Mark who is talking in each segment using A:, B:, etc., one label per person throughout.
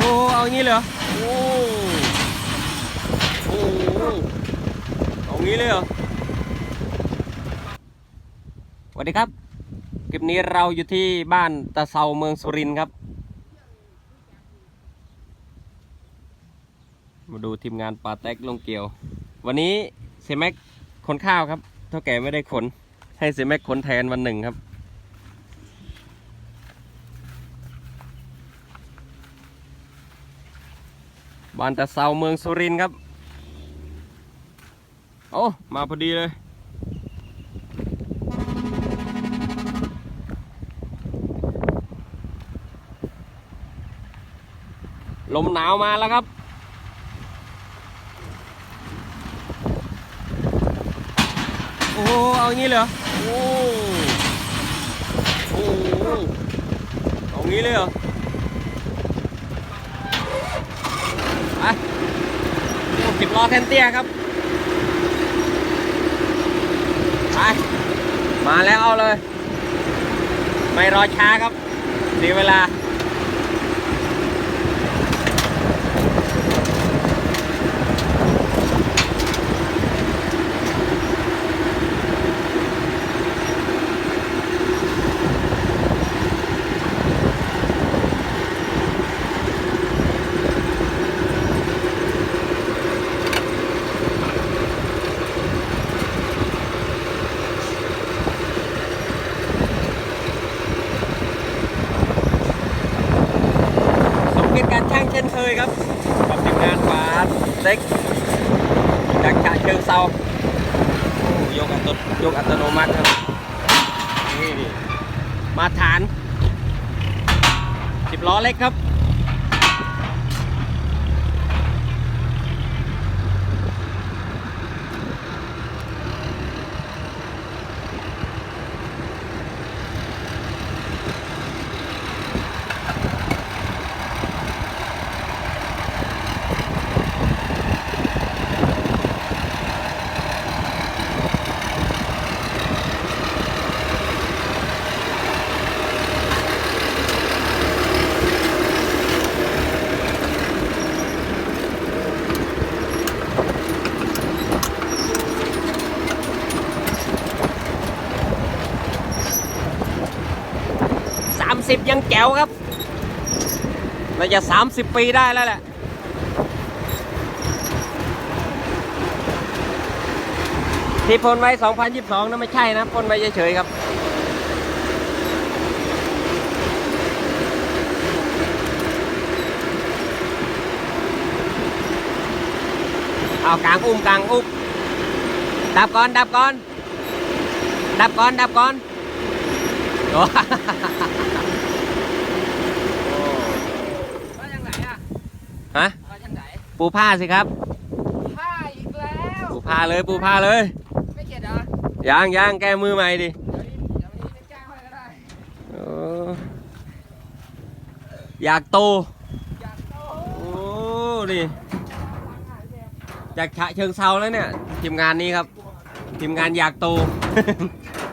A: โหเอางี้เลยเหรอโอ้โหเอางี้เลยเหรอสวัสดีครับคลิปนี้เราอยู่ที่บ้านตะเซาเมืองสุรินทร์ครับ มาดูทีมงานปาแตกลงเกี่ยว วันนี้เซแม็กขนข้าวครับเท่าแก่ไม่ได้ขน ให้เซแม็กขนแทนวันหนึ่งครับ บ้านตะเซาเมืองสุรินครับ โอ้ มาพอดีเลย ลมหนาวมาแล้วครับโอ้โเอางี้เลยเหรอ โอ้โหเอางี้เลยเหรอ ไปโอ้ สิบล้อแทนเตี้ยครับไปมาแล้วเอาเลย ไม่รอช้าครับเสียเวลา สม เช่นเคยครับกับทีมงานฝาเล็กจากฉะเชิงเซาโอ้ยกอัตโนยกอัตโนมัติครับนี่นี่มาฐานสิบล้อเล็กครับ สามสิบยังแจ๋วครับน่าจะสามสิบปีได้แล้วแหละที่พ่นไว้ 2022นะไม่ใช่นะพ่นไว้เฉยๆครับ เอากลางอุ้มกลางอุ้มดับก่อนดับก่อน ดับก่อน ดับก่อนโอ้
B: มาจากไหนอะ
A: ฮะ
B: มาจากไหน
A: ปูผ้าสิครับ
B: ผ้าอีกแล้ว
A: ปูผ้าเลยปูผ้าเลย
B: ไม่เข็ดเหรอ
A: ยังยังแก้มือใหม่ดิ
B: เดี๋ยวนี้เดี๋ยวนี้ไปจ้างเขาก็ได้
A: โอ้อยากโต
B: อยากโต
A: โอ้นี่จากฉะเชิงเซาแล้วเนี่ยทีมงานนี้ครับทีมงานอยากโต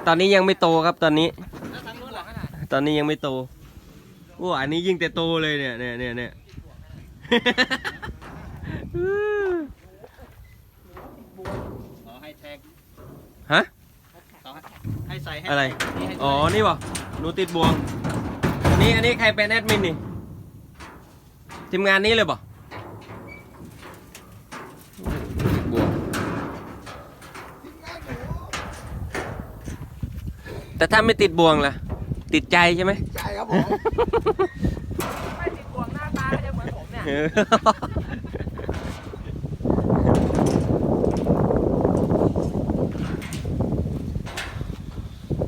A: ตอนนี้ยังไม่โตครับตอนนี้
B: แล้วทางนู้นหลังขนาด
A: ตอนนี้ยังไม่โตโอ้อันนี้ยิ่งแต่โตเลยเนี่ยเนี่ยเนี่ยเนี่ย
B: ขอให้แท็ก
A: ฮะ
B: ขอให้ใส่ให้
A: อะไร
B: นี่ให้
A: อ๋อ นี่วะหนูติดบวง อันนี้ อันนี้ใครเป็นแอดมินนี่ ทีมงานนี้เลยป่ะติดบวง แต่ถ้าไม่ติดบวงล่ะ ติดใจใช่ไหม
B: ใช่ครับผมไม่ อนผมเนี่ย
A: เออ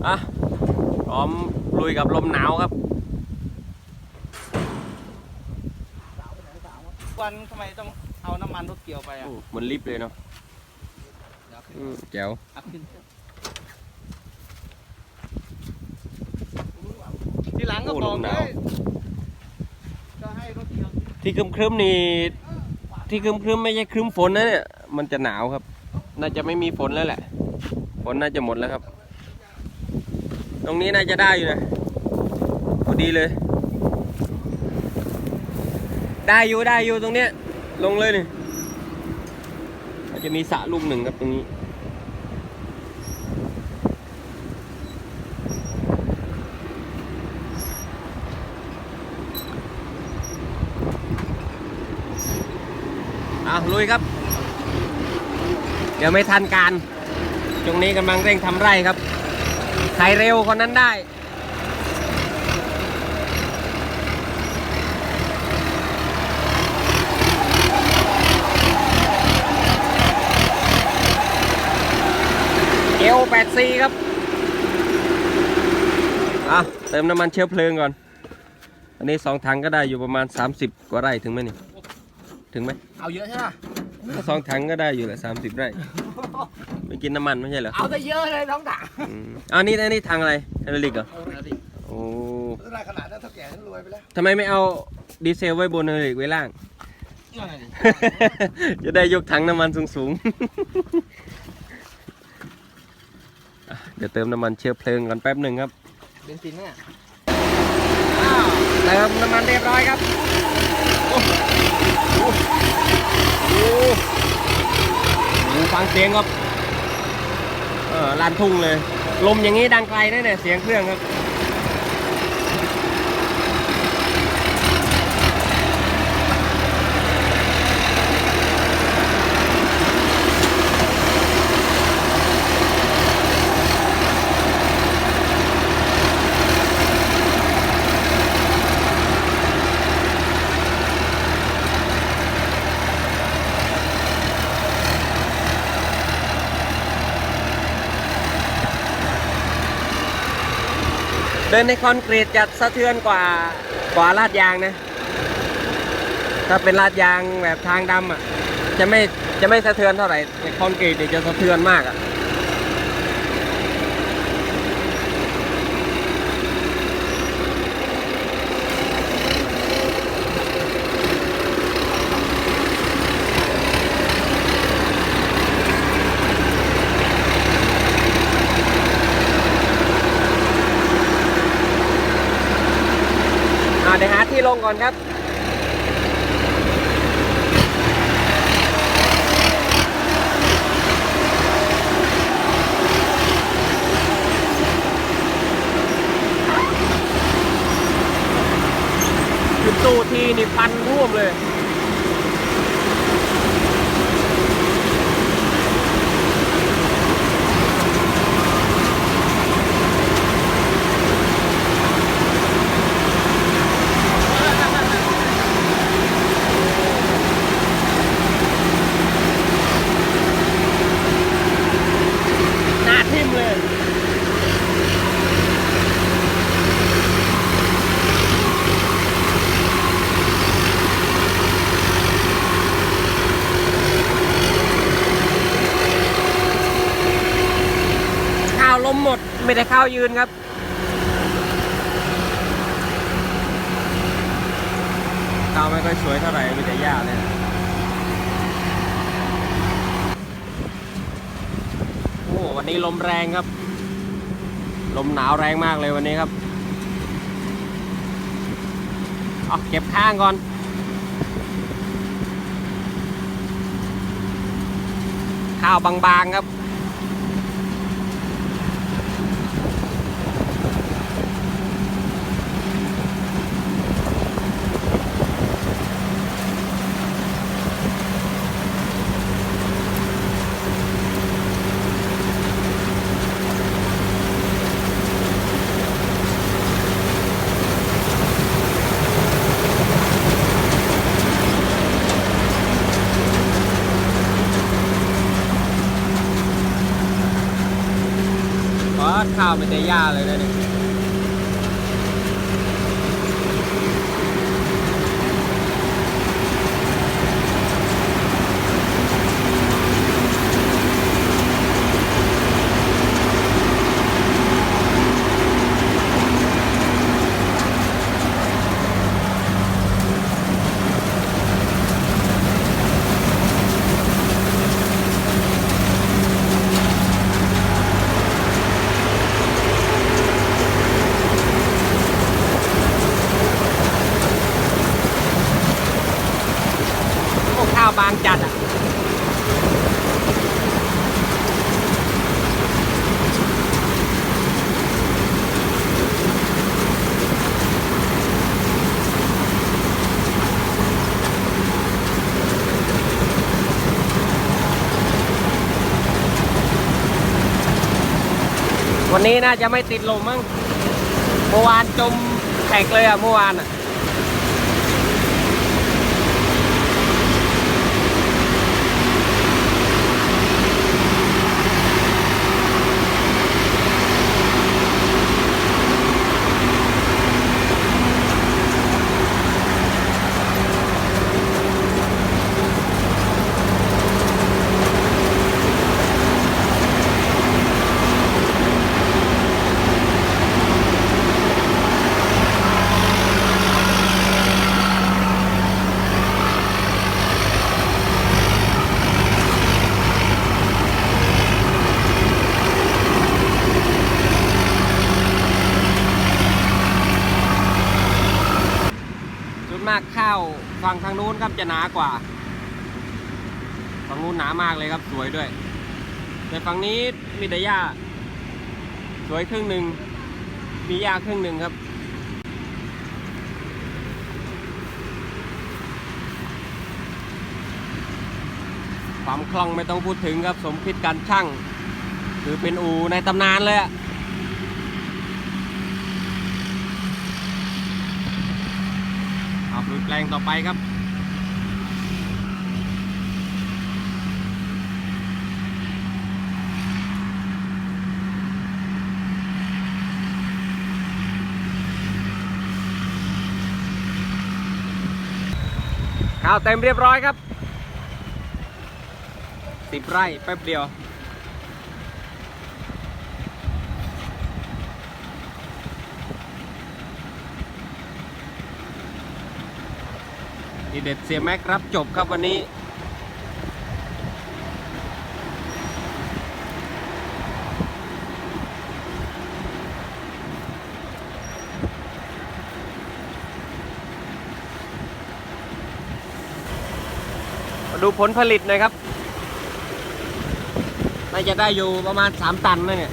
A: อะพร้อมลุยกับลมหนาวครับ
B: วันทำไมต้องเอาน้ำมันรถเกี่ยวไปอะ
A: โอ้เหมือนลิฟต์เลยเนาะอืมแจ๋ว
B: อัพขึ้นทีหลังก็
A: โอ้
B: บ
A: ล
B: อก
A: มห
B: เล
A: นาว
B: ยก็ให้รถเกี่ยว
A: ที่ครึมครึมๆนี่ที่ครึมครึมๆไม่ใช่ครึมฝนนะเนี่ยมันจะหนาวครับ น่าจะไม่มีฝนแล้วแหละ ฝนน่าจะหมดแล้วครับ ตรงนี้น่าจะได้อยู่นะพอดีเลย ได้อยู่ได้อยู่ตรงเนี้ยลงเลยนี่มันจะมีสระลูกหนึ่งครับตรงนี้ เอาลุยครับ เดี๋ยวไม่ทันการ ตรงนี้กำลังเร่งทำไร่ครับใครเร็วคนนั้นได้เอลแปดซีครับอะเติมน้ำมันเชื้อเพลิงก่อน อันนี้สองถังก็ได้อยู่ประมาณ 30 กว่าไร่ถึงไหมนี่ ถึงไหม
B: เอาเยอะใช่ไหม
A: สองถังก็ได้อยู่แหละ30ไร่ไม่กินน้ำมันไม่ใช่เหรอ
B: เอาได้เยอะเลยน้องด่า
A: อืมอันนี้อันนี้ทางอะไรไฮดรอลิกเหรอ
B: เอาดิ
A: โอ้
C: ไม่ได้ขนาดนั้นเท่าแก่นั้นรวยไปแล้ว
A: ทำไมไม่เอาดีเซลไว้บนไฮดรอลิกไว้ล่าง
B: ยังไงดิ
A: จะได้ยกถังน้ำมันสูงๆอะเดี๋ยวเติมน้ำมันเชื้อเพลิงก่อนแป๊บหนึ่งครับ
B: เบนซินเนี่ย
A: อ้าวเติมน้ำมันเรียบร้อยครับโอ้โหโอ้โหโอ้โหฟังเสียงครับ เออลานทุ่งเลย ลมอย่างนี้ดังไกลได้เนี่ยเสียงเครื่องครับ ดินในคอนกรีตจะสะเทือนกว่ากว่าลาดยางนะ ถ้าเป็นลาดยางแบบทางดำอะ จะไม่จะไม่สะเทือนเท่าไหร่แต่คอนกรีตเนี่ยจะสะเทือนมากอะ เดี๋ยวหาที่ลงก่อนครับจุดตู้ทีนี่พันร่วมเลย หน้าทิ่มเลย ข้าวล้ มหมดไม่ได้ข้าวยืนครับ ข้าวไม่ค่อยสวยเท่าไหร่มีแต่หญ้าเลยโอ้วันนี้ลมแรงครับ ลมหนาวแรงมากเลยวันนี้ครับเอาเก็บข้างก่อนข้าวบางๆครับ ข้าวเป็นแต่หญ้าเลยนะเนี่ย นนี้น่าจะไม่ติดลมมั้งเมื่อวานจมแขกเลยอะเมื่อวานอะ ส่วนมากข้าวฝั่งทางนู้นครับ จะหนากว่าฝั่งนู้นหนามากเลยครับสวยด้วย แต่ฝั่งนี้มีแต่หญ้าสวยครึ่งหนึ่งมีหญ้าครึ่งหนึ่งครับความคล่องไม่ต้องพูดถึงครับสมคิดการช่างคือเป็นอูในตำนานเลยอะเอาลุยแปลงต่อไปครับ ข้าวเต็มเรียบร้อยครับสิบไร่แป๊บเดียว ทีเด็ดเสียแม็กรับจบครับวันนี้ มาดูผลผลิตหน่อยครับน่าจะได้อยู่ประมาณ 3 ตันนะเนี่ย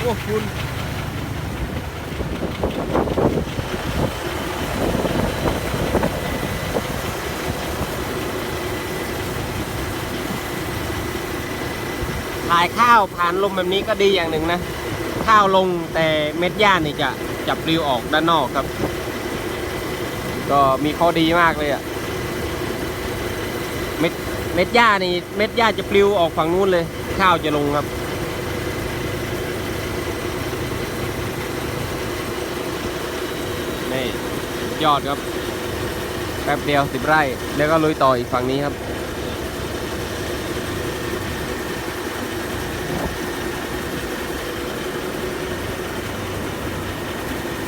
A: โอ้คุณ ถ่ายข้าวผ่านลมแบบนี้ก็ดีอย่างหนึ่งนะ ข้าวลงแต่เม็ดหญ้านี่จะจะปลิวออกด้านนอกครับ ก็มีข้อดีมากเลยอะ เม็ดเม็ดหญ้านี่เม็ดหญ้าจะปลิวออกฝั่งนู้นเลย ข้าวจะลงครับ นี่ยอดครับ แป๊บเดียวสิบไร่ แล้วก็ลุยต่ออีกฝั่งนี้ครับ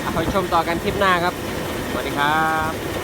A: เอาไปชมต่อกันคลิปหน้าครับ สวัสดีครับ